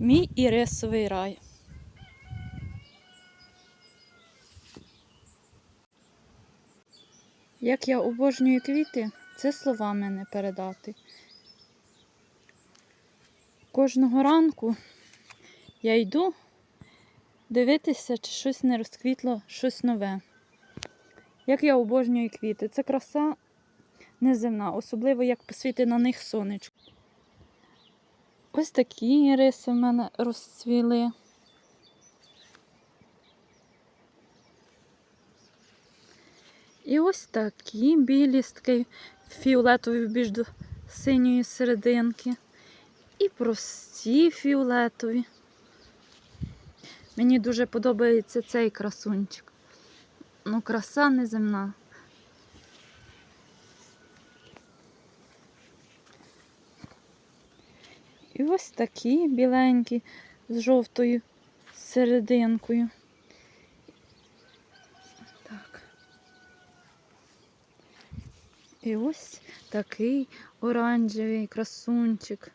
Мій ірисовий рай. Як я обожнюю квіти, це словами не передати. Кожного ранку я йду дивитися, чи щось не розквітло, щось нове. Як я обожнюю квіти, це краса неземна, особливо як посвіти на них сонечко. Ось такі риси в мене розцвіли. І ось такі білі з такої фіолетової більш до синьої серединки. І прості фіолетові. Мені дуже подобається цей красунчик. Ну, краса неземна. І ось такі біленькі з жовтою серединкою. Так. І ось такий оранжевий красунчик.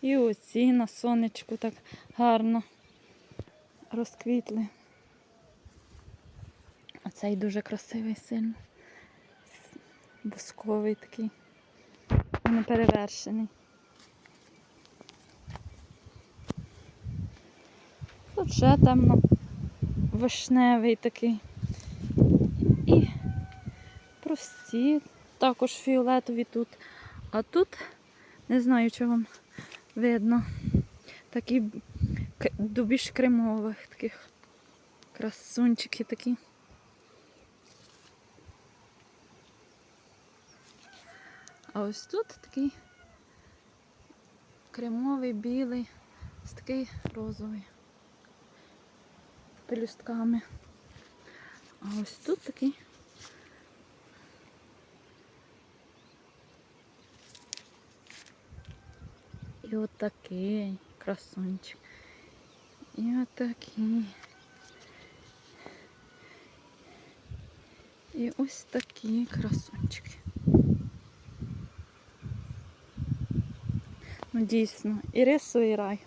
І оці на сонечку так гарно розквітли. Оцей дуже красивий сильно. Бусковий такий. Неперевершений. Тут ще темно вишневий такий. І прості, також фіолетові тут. А тут, не знаю, чи вам видно, такі до кремових таких красунчики такі. А ось тут такий кремовий, білий, ось такий розовий. Пелюстками. А ось тут такий. І отакий красунчик. І отакий. І ось такі красунчики. Ну, дійсно, і рисовий рай.